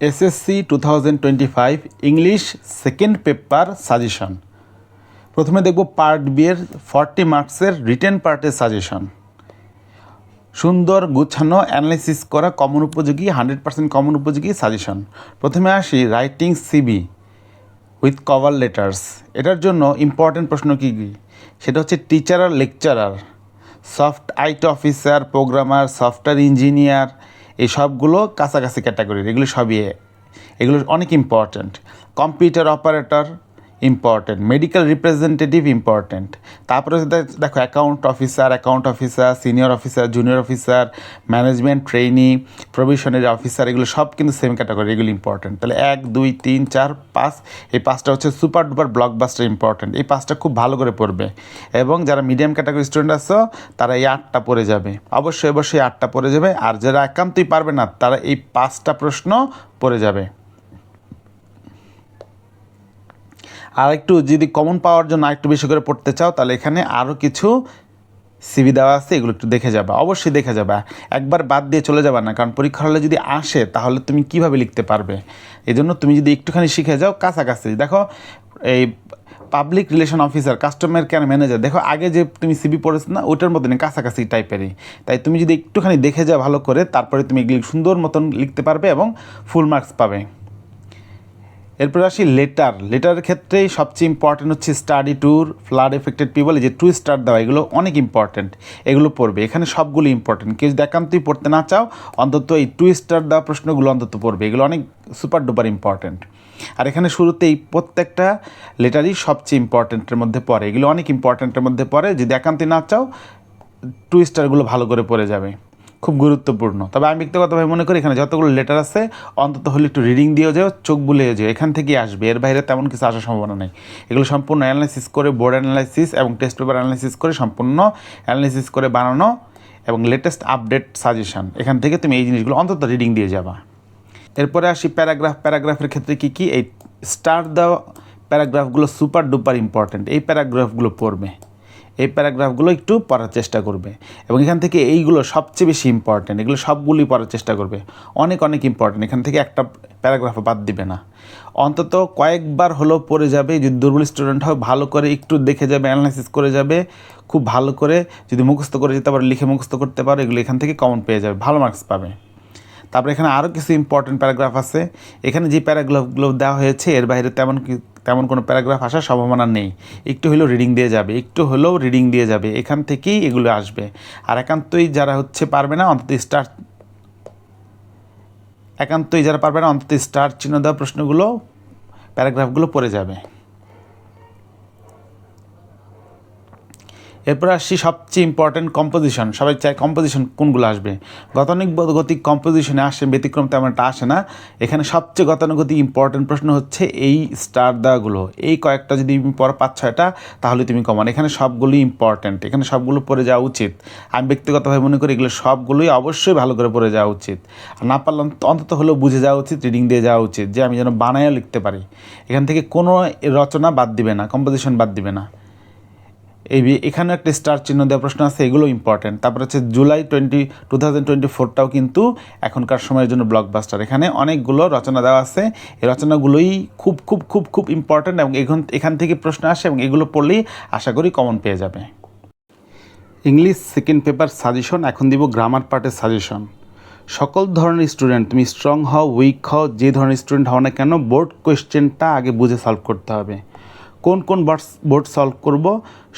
SSC two thousand twenty five English second paper suggestion প্রথমে দেখব part B এর forty মার্কসের রিটেন পার্টের সাজেশন সুন্দর গুছানো অ্যানালাইসিস করা কমন উপযোগী হান্ড্রেড পার্সেন্ট কমন উপযোগী সাজেশন প্রথমে আসি writing CV with cover letters এটার জন্য ইম্পর্টেন্ট প্রশ্ন কী কী? সেটা হচ্ছে teacher R lecturer soft IT officer programmer software engineer এই সবগুলো কাছাকাছি ক্যাটাগরির এগুলো সবই এগুলো অনেক important computer operator important medical representative important তারপরে দেখো account officer account officer senior officer junior officer management trainee probationary officer এগুলো সব কিন্তু সেম ক্যাটাগরি এগুলো ইম্পর্ট্যান্ট তাহলে এক, দুই, তিন, চার, পাঁচ, এই পাঁচটা হচ্ছে সুপার ডুপার ব্লকবাস্টার ইম্পর্ট্যান্ট এই পাঁচটা খুব ভালো করে পড়বে। এবং যারা মিডিয়াম ক্যাটাগরি স্টুডেন্ট আছো, তারা এই আটটা পড়ে যাবে। অবশ্যই অবশ্যই আটটা পড়ে যাবে। আর যারা একান্তই পারবে না, তারা এই পাঁচটা প্রশ্ন পড়ে যাবে। আর একটু যদি কমন পাওয়ার জন্য আরেকটু বেশি করে পড়তে চাও, তাহলে এখানে আরও কিছু সিবি দেওয়া আছে, এগুলো একটু দেখে যাবা। অবশ্যই দেখে যাবা। একবার বাদ দিয়ে চলে যাবা না, কারণ পরীক্ষা হলে যদি আসে, তাহলে তুমি কীভাবে লিখতে পারবে? এই জন্য তুমি যদি একটুখানি শিখে যাও, কাছাকাছি। দেখো, এই public relation officer customer care manager দেখো, আগে যে তুমি সিবি পড়েছো না ওটার মতনই কাছাকাছি টাইপেরই তাই তুমি যদি একটুখানি দেখে যাও ভালো করে, তারপরে তুমি এগুলি সুন্দর মতন লিখতে পারবে এবং ফুল মার্কস পাবে। এরপর আসি লেটার লেটারের ক্ষেত্রেই সবচেয়ে ইম্পর্টেন্ট হচ্ছে study tour flood affected people যে টু স্টার দেওয়া, এগুলো অনেক ইম্পর্টেন্ট এগুলো পড়বে। এখানে সবগুলো ইম্পর্টেন্ট কেউ যদি একান্তই পড়তে না চাও, অন্তত এই টু স্টার দেওয়া প্রশ্নগুলো অন্তত পড়বে। এগুলো অনেক সুপার ডুপার ইম্পর্টেন্ট আর এখানে শুরুতেই প্রত্যেকটা লেটারই সবচেয়ে ইম্পর্টেন্টের মধ্যে পড়ে। এগুলো অনেক ইম্পর্টেন্টের মধ্যে পড়ে। যদি একান্তই না চাও টু স্টারগুলো ভালো করে পড়ে যাবে। খুব গুরুত্বপূর্ণ। তবে আমি ব্যক্তিগতভাবে মনে করি এখানে যতগুলো লেটার আছে, অন্তত হলে একটু রিডিং দিয়েও যাও, চোখ বুলিয়ে যাও, এখান থেকেই আসবে। এর বাইরে তেমন কিছু আসার সম্ভাবনা নেই। এগুলো সম্পূর্ণ অ্যানালাইসিস করে বোর্ড অ্যানালাইসিস এবং টেস্ট পেপার অ্যানালাইসিস করে সম্পূর্ণ অ্যানালাইসিস করে বানানো এবং লেটেস্ট আপডেট সাজেশন এখান থেকে তুমি এই জিনিসগুলো অন্তত রিডিং দিয়ে যাবা। এরপরে আসি প্যারাগ্রাফ প্যারাগ্রাফের ক্ষেত্রে কী কী? এই স্টার দেওয়া প্যারাগ্রাফগুলো সুপার ডুপার ইম্পর্ট্যান্ট এই প্যারাগ্রাফগুলো পড়বে। এই প্যারাগ্রাফগুলো একটু পড়ার চেষ্টা করবে এবং এখান থেকে এইগুলো সবচেয়ে বেশি ইম্পর্ট্যান্ট এগুলো সবগুলোই পড়ার চেষ্টা করবে। অনেক অনেক ইম্পর্ট্যান্ট এখান থেকে একটা প্যারাগ্রাফ বাদ দিবে না। অন্তত কয়েকবার হলেও পড়ে যাবে, যদি দুর্বল স্টুডেন্ট হয় ভালো করে একটু দেখে যাবে অ্যানালাইসিস করে যাবে, খুব ভালো করে যদি মুখস্থ করে যেতে পারো, লিখে মুখস্থ করতে পারো, এগুলো এখান থেকে কমন পেয়ে যাবে, ভালো মার্কস পাবে। তারপরে এখানে আরও কিছু ইম্পর্টেন্ট প্যারাগ্রাফ আছে। এখানে যে প্যারাগ্রাফগুলো দেওয়া হয়েছে, এর বাইরে তেমন তেমন কোনো প্যারাগ্রাফ আসার সম্ভাবনা নেই। একটু হলেও রিডিং দিয়ে যাবে, একটু হলেও রিডিং দিয়ে যাবে, এখান থেকেই এগুলো আসবে। আর একান্তই যারা হচ্ছে পারবে না, অন্তত স্টার একান্তই যারা পারবে না, অন্তত স্টার চিহ্ন দেওয়া প্রশ্নগুলো প্যারাগ্রাফগুলো পড়ে যাবে। এরপর আসছি সবচেয়ে ইম্পর্ট্যান্ট কম্পোজিশন সবাই চায় কম্পোজিশন কোনগুলো আসবে। গতানুগতিক কম্পোজিশনে আসে, ব্যতিক্রম তেমন একটা আসে না। এখানে সবচেয়ে গতানুগতিক ইম্পর্ট্যান্ট প্রশ্ন হচ্ছে এই স্টার দেওয়াগুলো এই কয়েকটা যদি পর পাঁচ, ছয়টা, তাহলে তুমি কমান এখানে সবগুলোই ইম্পর্ট্যান্ট এখানে সবগুলো পড়ে যাওয়া উচিত। আমি ব্যক্তিগতভাবে মনে করি এগুলো সবগুলোই অবশ্যই ভালো করে পড়ে যাওয়া উচিত। আর না পারলে অন্ত- অন্তত হলেও বুঝে যাওয়া উচিত রিডিং দিয়ে যাওয়া উচিত, যে আমি যেন বানায়ও লিখতে পারি। এখান থেকে কোনো রচনা বাদ দিবে না কম্পোজিশন বাদ দিবে না। এই এখানেও একটা স্টার চিহ্ন দেওয়া প্রশ্ন আছে, এগুলো ইম্পর্টেন্ট তারপর হচ্ছে July twenty two thousand twenty ফোরটাও কিন্তু এখনকার সময়ের জন্য ব্লকবাস্টার এখানে অনেকগুলো রচনা দেওয়া আছে। এই রচনাগুলোই খুব খুব খুব খুব ইম্পর্টেন্ট এবং এখান এখান থেকে প্রশ্ন আসে এবং এগুলো পড়লেই আশা করি কমন পেয়ে যাবে। ইংলিশ সেকেন্ড পেপার সাজেশন এখন দিব গ্রামার পার্টের সাজেশন সকল ধরনের স্টুডেন্ট তুমি স্ট্রং হও উইক হও, যে ধরনের স্টুডেন্ট হও না কেন বোর্ড কোয়েশ্চেনটা আগে বুঝে সলভ করতে হবে। কোন কোন বোর্ড সলভ করব?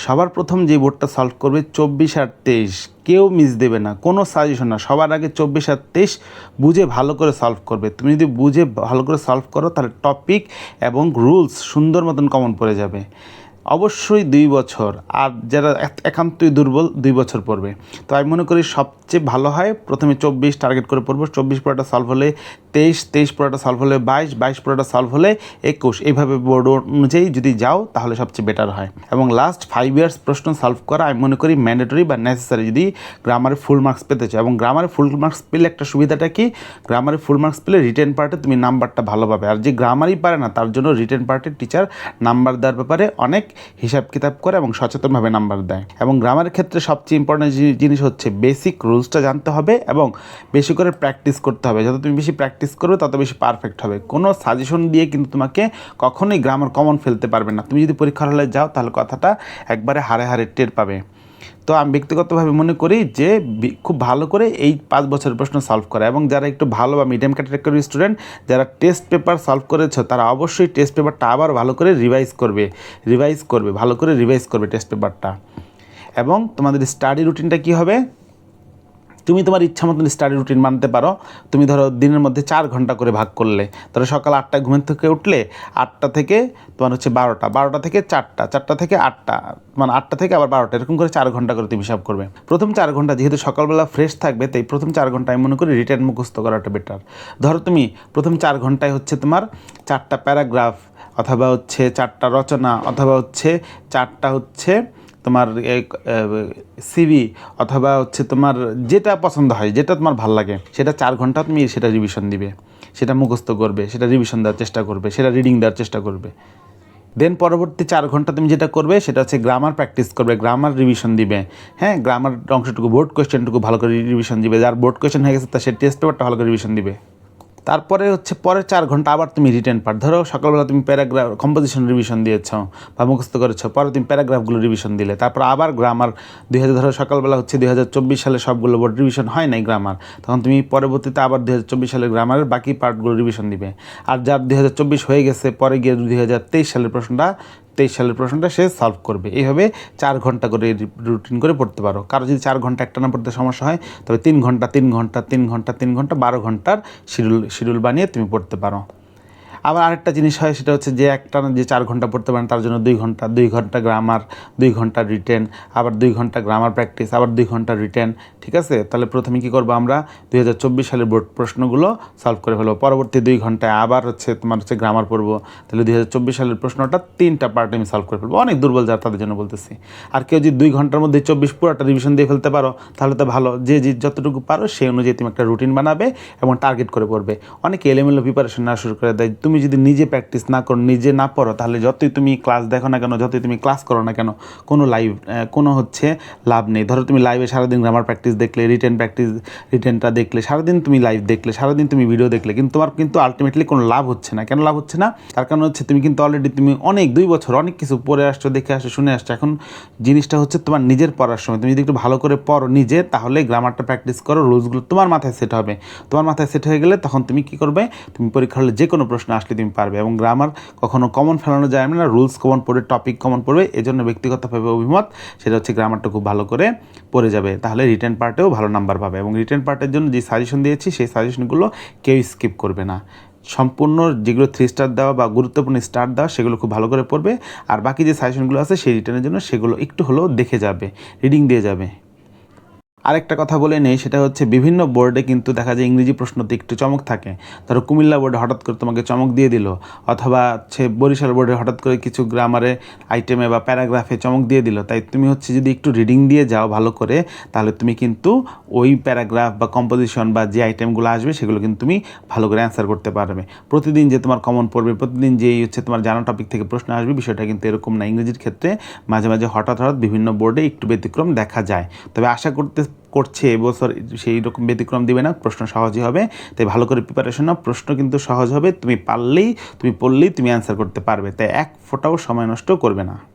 সবার প্রথম যে বোর্ডটা সলভ করবে চব্বিশ আর তেইশ। কেউ মিস দেবে না, কোনো সাজেশন না। সবার আগে চব্বিশ আর তেইশ বুঝে ভালো করে সলভ করবে। তুমি যদি বুঝে ভালো করে সলভ করো, তাহলে টপিক এবং রুলস সুন্দর মতন কমন পড়ে যাবে। অবশ্যই দুই বছর। আর যারা এক- একান্তই দুর্বল, দুই বছর পড়বে। তো আমি মনে করি সবচেয়ে ভালো হয়, প্রথমে চব্বিশ টার্গেট করে পড়ব। চব্বিশ পড়াটা সলভ হলে তেইশ তেইশ পড়াটা সলভ হলে বাইশ বাইশ পড়াটা সলভ হলে একুশ। এইভাবে বোর্ড অনুযায়ী যদি যাও, তাহলে সবচেয়ে বেটার হয়। এবং লাস্ট ফাইভ ইয়ার্স প্রশ্ন সলভ করা, আমি মনে করি ম্যান্ডেটরি বা নেসেসারি যদি গ্রামারে ফুল মার্কস পেতে চাও, এবং গ্রামারে ফুল মার্কস পেলে একটা সুবিধাটা কি? গ্রামারে ফুল মার্কস পেলে রিটেন পার্টে তুমি নাম্বারটা ভালো পাবে। আর যে গ্রামারই পারে না, তার জন্য রিটেন পার্টের টিচার নাম্বার দেওয়ার ব্যাপারে অনেক হিসাব কিতাব করে এবং সচেতনভাবে নাম্বার দেয়। এবং গ্রামের ক্ষেত্রে সবচেয়ে ইম্পর্টেন্ট জিনিস হচ্ছে বেসিক রুলসটা জানতে হবে এবং বেশি করে প্র্যাকটিস করতে হবে। যত তুমি বেশি প্র্যাকটিস করবে, তত বেশি পারফেক্ট হবে। কোনো সাজেশন দিয়ে কিন্তু তোমাকে কখনোই গ্রামার কমন ফেলতে পারবে না। তুমি যদি পরীক্ষার হলে যাও, তাহলে কথাটা একবারে হারে হারে টের পাবে। তো আমি ব্যক্তিগতভাবে মনে করি যে খুব ভালো করে এই পাঁচ বছরের প্রশ্ন সলভ করা এবং যারা একটু ভালো বা মিডিয়াম ক্যাটাগরির স্টুডেন্ট যারা টেস্ট পেপার সলভ করেছ, তারা অবশ্যই টেস্ট পেপারটা আবার ভালো করে রিভাইজ করবে রিভাইজ করবে, ভালো করে রিভাইজ করবে টেস্ট পেপারটা এবং তোমাদের স্টাডি রুটিনটা কী হবে? তুমি তোমার ইচ্ছা মতন স্টাডি রুটিন মানতে পারো। তুমি ধরো দিনের মধ্যে চার ঘণ্টা করে ভাগ করলে, ধরো সকাল আটটায় ঘুমের থেকে উঠলে আটটা থেকে তোমার হচ্ছে বারোটা বারোটা থেকে চারটা চারটা থেকে আটটা মানে আটটা থেকে আবার বারোটা, এরকম করে চার ঘণ্টা করে তুমি হিসাব করবে। প্রথম চার ঘণ্টা যেহেতু সকালবেলা ফ্রেশ থাকবে, তাই প্রথম চার ঘণ্টা আমি মনে করি রিটার্ন মুখস্থ করাটা বেটার ধরো তুমি প্রথম চার ঘন্টায় হচ্ছে তোমার চারটা প্যারাগ্রাফ, অথবা হচ্ছে চারটা রচনা, অথবা হচ্ছে চারটা হচ্ছে তোমার সিভি অথবা হচ্ছে তোমার যেটা পছন্দ হয়, যেটা তোমার ভালো লাগে, সেটা চার ঘণ্টা তুমি সেটা রিভিশন দিবে। সেটা মুখস্থ করবে, সেটা রিভিশন দেওয়ার চেষ্টা করবে, সেটা রিডিং দেওয়ার চেষ্টা করবে। দেন পরবর্তী চার ঘণ্টা তুমি যেটা করবে, সেটা হচ্ছে গ্রামার প্র্যাকটিস করবে গ্রামার রিভিশন দিবে। হ্যাঁ গ্রামার অংশটুকু বোর্ড কোয়েশ্চেনটুকু ভালো করে রিভিশন দিবে, যার বোর্ড কোয়েশ্চেন হয়ে গেছে, তার সে টেস্ট পেপারটা ভালো করে রিভিশন দিবে। তারপরে হচ্ছে পরের চার ঘণ্টা আবার তুমি রিটেন পার ধরো সকালবেলা তুমি প্যারাগ্রাফ কম্পোজিশন রিভিশন দিয়েছ বা মুখস্থ করেছ, পরে তুমি প্যারাগ্রাফগুলো রিভিশন দিলে। তারপর আবার গ্রামার দুই হাজার ধরো সকালবেলা হচ্ছে দুই হাজার চব্বিশ সালে সবগুলো বোর্ড রিভিশন হয় নাই গ্রামার তখন তুমি পরবর্তীতে আবার দুই হাজার চব্বিশ সালের গ্রামারের বাকি পার্টগুলো রিভিশন দিবে। আর যার দুই হাজার চব্বিশ হয়ে গেছে, পরে গিয়ে দুই হাজার তেইশ সালের প্রশ্নটা তেইশ সালের প্রশ্নটা সে সলভ করবে। এইভাবে চার ঘণ্টা করে রুটিন করে পড়তে পারো। কারও যদি চার ঘণ্টা একটা না পড়তে সমস্যা হয়, তবে তিন ঘণ্টা তিন ঘণ্টা তিন ঘণ্টা তিন ঘণ্টা, বারো ঘণ্টার শিডিউল শিডিউল বানিয়ে তুমি পড়তে পারো। আবার আরেকটা জিনিস হয়, সেটা হচ্ছে যে একটা যে চার ঘণ্টা পড়তে পারেন, তার জন্য দুই ঘণ্টা দুই ঘণ্টা গ্রামার দুই ঘণ্টা রিটেন আবার দুই ঘণ্টা গ্রামার প্র্যাকটিস আবার দুই ঘণ্টা রিটেন ঠিক আছে? তাহলে প্রথমে কী করব আমরা? দুই হাজার চব্বিশ সালের বোর্ড প্রশ্নগুলো সলভ করে ফেলব। পরবর্তী দুই ঘন্টায় আবার হচ্ছে তোমার হচ্ছে গ্রামার পড়ব। তাহলে দুই হাজার চব্বিশ সালের প্রশ্নটা তিনটা পার্টে আমি সলভ করে ফেলব। অনেক দুর্বল যারা তাদের জন্য বলতেছি। আর কেউ যদি দুই ঘণ্টার মধ্যে চব্বিশ পুরোটা রিভিশন দিয়ে ফেলতে পারো, তাহলে তো ভালো। যে যে যতটুকু পারো সেই অনুযায়ী তুমি একটা রুটিন বানাবে এবং টার্গেট করে পড়বে। অনেকে এলোমেলো প্রিপারেশন না শুরু করে দেয়। তুমি যদি নিজে প্র্যাকটিস না করো, নিজে না পড়ো, তাহলে যতই তুমি ক্লাস দেখো না কেন, যতই তুমি ক্লাস করো না কেন, কোনো লাইভ কোনো হচ্ছে লাভ নেই। ধরো তুমি লাইভে সারাদিন গ্রামার প্র্যাকটিস দেখলে রিটেন প্র্যাকটিস রিটেনটা দেখলে, সারাদিন তুমি লাইভ দেখলে, সারাদিন তুমি ভিডিও দেখলে, কিন্তু তোমার কিন্তু আলটিমেটলি কোনো লাভ হচ্ছে না। কেন লাভ হচ্ছে না? তার কারণ হচ্ছে তুমি কিন্তু অলরেডি তুমি অনেক, দুই বছর অনেক কিছু পড়ে আসছো, দেখে আসছো, শুনে আসছো। এখন জিনিসটা হচ্ছে তোমার নিজের পড়ার সময়। তুমি যদি একটু ভালো করে পড়ো নিজে, তাহলে গ্রামারটা প্র্যাকটিস করো রুলসগুলো তোমার মাথায় সেট হবে। তোমার মাথায় সেট হয়ে গেলে তখন তুমি কি করবে? তুমি পরীক্ষা হলে যে কোনো প্রশ্ন আসলে তুমি পারবে এবং গ্রামার কখনো কমন ফেলানো যায় না রুলস কমন পড়বে টপিক কমন পড়বে, এজন্য ব্যক্তিগতভাবে অভিমত সেটা হচ্ছে গ্রামারটা খুব ভালো করে পড়ে যাবে। তাহলে রিটার্ন পার্টেও ভালো নাম্বার পাবে এবং রিটার্ন পার্টের জন্য যে সাজেশন দিয়েছি সেই সাজেশনগুলো কেউ স্কিপ করবে না। সম্পূর্ণ যেগুলো থ্রি স্টার দেওয়া বা গুরুত্বপূর্ণ স্টার দেওয়া সেগুলো খুব ভালো করে পড়বে, আর বাকি যে সাজেশনগুলো আছে সেই রিটার্নের জন্য সেগুলো একটু হলেও দেখে যাবে রিডিং দিয়ে যাবে। আরেকটা কথা বলে নেই, সেটা হচ্ছে বিভিন্ন বোর্ডে কিন্তু দেখা যায় ইংরেজি প্রশ্নতে একটু চমক থাকে। ধরো কুমিল্লা বোর্ডে হঠাৎ করে তোমাকে চমক দিয়ে দিল, অথবা হচ্ছে বরিশাল বোর্ডে হঠাৎ করে কিছু গ্রামারে আইটেমে বা প্যারাগ্রাফে চমক দিয়ে দিল। তাই তুমি হচ্ছে যদি একটু রিডিং দিয়ে যাও ভালো করে, তাহলে তুমি কিন্তু ওই প্যারাগ্রাফ বা কম্পোজিশন বা যে আইটেমগুলো আসবে, সেগুলো কিন্তু তুমি ভালো করে অ্যান্সার করতে পারবে। প্রতিদিন যে তোমার কমন পড়বে, প্রতিদিন যেই হচ্ছে তোমার জানা টপিক থেকে প্রশ্ন আসবে, বিষয়টা কিন্তু এরকম না। ইংরেজির ক্ষেত্রে মাঝে মাঝে হঠাৎ হঠাৎ বিভিন্ন বোর্ডে একটু ব্যতিক্রম দেখা যায়। তবে আশা করতে করছে এবছর সেই রকম ব্যতিক্রম দিবে না, প্রশ্ন সহজই হবে। তাই ভালো করে প্রিপারেশন নাও, প্রশ্ন কিন্তু সহজ হবে। তুমি পারলেই, তুমি পড়লেই তুমি অ্যান্সার করতে পারবে। তাই এক ফোটাও সময় নষ্ট করবে না।